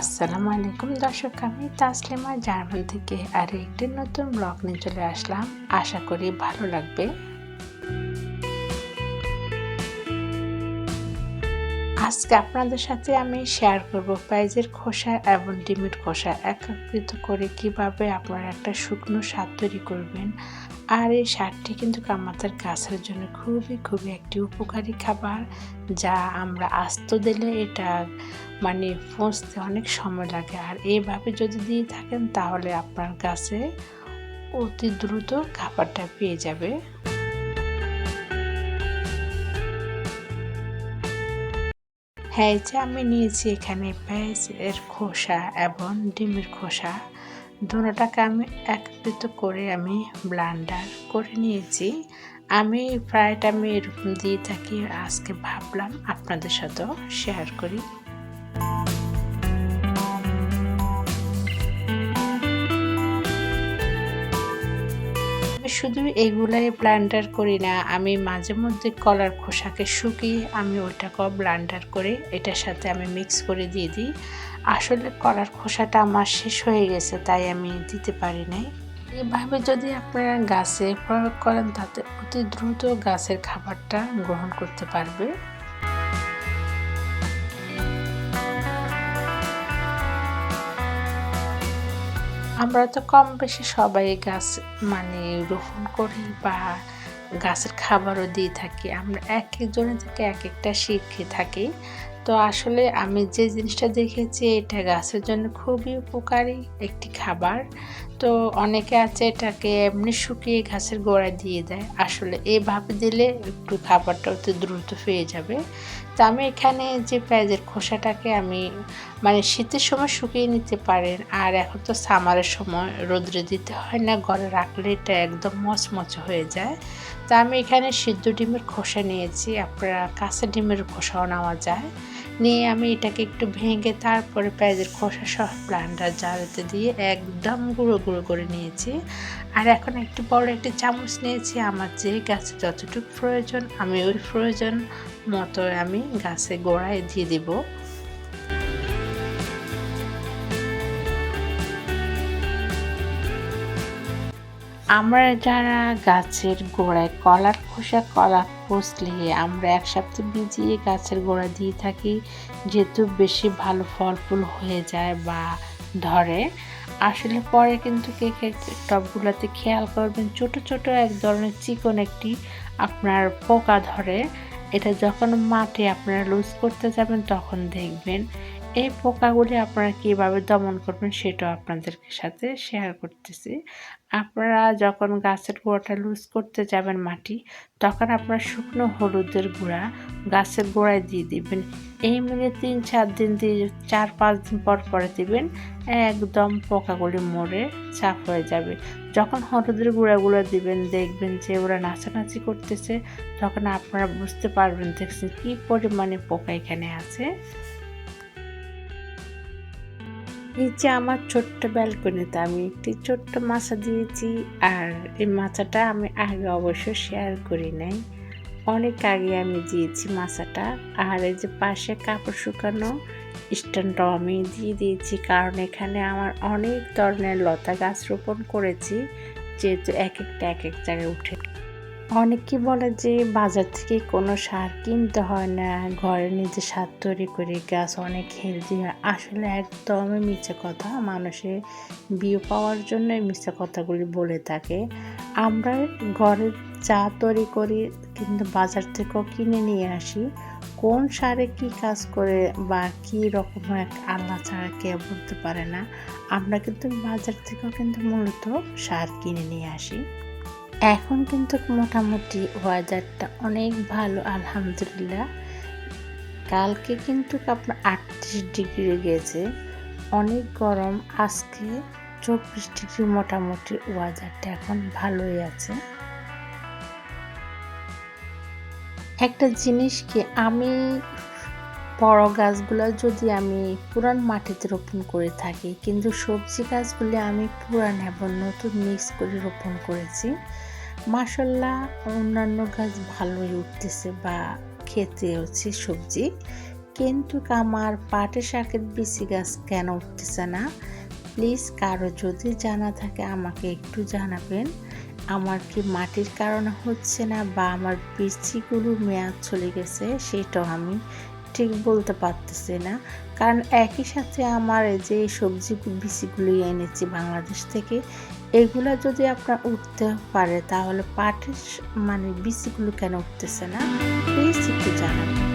আসসালামু আলাইকুম দর্শক, আমি তাসলিমা, জার্মান থেকে আর একটি নতুন ব্লগ নিয়ে চলে আসলাম। আশা করি ভালো লাগবে। আজকে আপনাদের সাথে আমি শেয়ার করব পেঁয়াজের খোসা এবং ডিমের খোসা একত্রিত করে কীভাবে আপনারা একটা শুকনো স্বাদ তৈরি করবেন। আর এই সারটি কিন্তু আমাদের গাছের জন্য খুবই খুবই একটি উপকারী খাবার, যা আমরা আস্ত দিলে এটা মানে পৌঁছতে অনেক সময় লাগে। আর এইভাবে যদি দিয়ে থাকেন, তাহলে আপনার গাছে অতি দ্রুত খাবারটা পেয়ে যাবে। হ্যাঁ এই যে আমি নিয়েছি এখানে পেঁয়াজের খোসা এবং ডিমের খোসা। দুটাকে আমি একত্রিত করে আমি ব্লান্ডার করে নিয়েছি। আমি ফ্রাইটা আমি এরকম দিয়ে থাকি। আজকে ভাবলাম আপনাদের সাথেও শেয়ার করি। শুধু এগুলাই ব্লান্ডার করি না, আমি মাঝে মধ্যে কলার খোসাকে শুকিয়ে আমি ওইটাকেও ব্লান্ডার করে এটার সাথে আমি মিক্স করে দিয়ে দিই। আসলে কলার খোসাটা আমার শেষ হয়ে গেছে, তাই আমি দিতে পারি নাই। এভাবে যদি আপনারা গাছে প্রয়োগ করেন, তাতে অতি দ্রুত গাছের খাবারটা গ্রহণ করতে পারবে। আমরা তো কম বেশি সবাই গাছ মানে রোপণ করি বা গাছের খাবারও দিয়ে থাকি। আমরা এক একজনের থেকে এক একটা শিখে থাকি। তো আসলে আমি যে জিনিসটা দেখেছি, এটা গাছের জন্য খুবই উপকারী একটি খাবার। তো অনেকে আছে এটাকে এমনি শুকিয়ে ঘাসের গোড়ায় দিয়ে দেয়। আসলে এভাবে দিলে একটু খাবারটা অতি দ্রুত পেয়ে যাবে। তো আমি এখানে যে পেঁয়াজের খোসাটাকে আমি মানে শীতের সময় শুকিয়ে নিতে পারেন, আর এখন তো সামারের সময়, রোদ্রে দিতে হয় না, ঘরে রাখলে এটা একদম মচমচে হয়ে যায়। তা আমি এখানে সিদ্ধ ডিমের খোসা নিয়েছি, আপনারা কাঁচা ডিমের খোসাও নেওয়া যায়। নিয়ে আমি এটাকে একটু ভেঙে তারপরে পেঁয়াজের খোসা সহ প্লানটা জারেতে দিয়ে একদম গুঁড়ো গুঁড়ো করে নিয়েছি। আর এখন একটু বড় একটি চামচ নিয়েছি, আমার যে গাছে যতটুকু প্রয়োজন আমি ওই প্রয়োজন মতো আমি গাছে গোড়ায় দিয়ে দিব। আমরা যারা গাছের গোড়ায় কলার খোসা কলা পচলে আমরা এক সপ্তাহ ভিজিয়ে গাছের গোড়া দিয়ে থাকি, যেহেতু বেশি ভালো ফল ফুল হয়ে যায় বা ধরে। আসলে পরে কিন্তু কেকের টপগুলোতে খেয়াল করবেন, ছোট ছোট এক ধরনের চিকন একটি আপনার পোকা ধরে। এটা যখন মাঠে আপনারা লুজ করতে যাবেন, তখন দেখবেন এই পোকাগুলি আপনারা কীভাবে দমন করবেন সেটাও আপনাদের সাথে শেয়ার করতেছি। আপনারা যখন গাছের গোড়াটা লুজ করতে যাবেন মাটি, তখন আপনারা শুকনো হলুদের গুঁড়া গাছের গোড়ায় দিয়ে দিবেন। এই মিলে তিন চার দিন দিয়ে চার পাঁচ দিন পর পরে দিবেন, একদম পোকাগুলি মরে চাপ হয়ে যাবে। যখন হলুদের গুঁড়াগুলো দিবেন, দেখবেন যে ওরা নাচানাচি করতেছে, তখন আপনারা বুঝতে পারবেন দেখছেন কী পরিমাণে পোকা এখানে আছে। এই যে আমার ছোট্ট ব্যালকনিতে আমি একটি ছোট্ট মাছা দিয়েছি আর এই মাছাটা আমি আগে অবশ্য শেয়ার করি নাই। অনেক আগে আমি দিয়েছি মাছাটা আর এই যে পাশে কাপড় শুকানো স্ট্যান্ডটাও আমি দিয়ে দিয়েছি কারণ এখানে আমার অনেক ধরনের লতা গাছ রোপণ করেছি, যেহেতু এক একটা এক এক জায়গায় উঠে। অনেকে বলে যে বাজার থেকে কোনো সার কিনতে হয় না, ঘরে নিজে সার তৈরি করে গাছ অনেক হেলদি হয়। আসলে একদমই মিথ্যে কথা। মানুষের বিয়ে পাওয়ার জন্য মিথ্যে কথাগুলি বলে থাকে। আমরা ঘরে চা তৈরি করি, কিন্তু বাজার থেকেও কিনে নিয়ে আসি। কোন সারে কি কাজ করে বা কি রকম এক আল্লাহ ছাড়া কেউ বলতে পারে না। আমরা কিন্তু বাজার থেকেও কিন্তু মূলত সার কিনে নিয়ে আসি। এখন কিন্তু মোটামুটি ওয়েদারটা অনেক ভালো, আলহামদুলিল্লাহ। কালকে কিন্তু আপনার আটত্রিশ ডিগ্রি গেছে। অনেক গরম, আজকে চব্বিশ ডিগ্রি মোটামুটি ওয়েদারটা এখন ভালোই আছে। একটা জিনিস কি আমি বড় গাছগুলো যদি আমি পুরান মাটিতে রোপণ করে থাকি, কিন্তু সবজি গাছগুলি আমি পুরান এবং নতুন মিক্স করে রোপণ করেছি মাসাল্লাহ অন্যান্য গাছ ভালোই উঠতেছে বা খেতে হচ্ছে সবজি, কিন্তু আমার পাটের শাকের বিচি গাছ কেন উঠতেছে না? প্লিজ কারও যদি জানা থাকে আমাকে একটু জানাবেন। আমার কি মাটির কারণে হচ্ছে না বা আমার বিচিগুলো মেয়াদ চলে গেছে সেটাও আমি ঠিক বলতে পারতেছি না। কারণ একই সাথে আমার এই যে সবজি বিচিগুলো এনেছি বাংলাদেশ থেকে, এগুলো যদি আপনার উঠতে পারে তাহলে পাটের মানে বিচিগুলো কেন উঠতেছে না? প্লিজ একটু জানাবেন।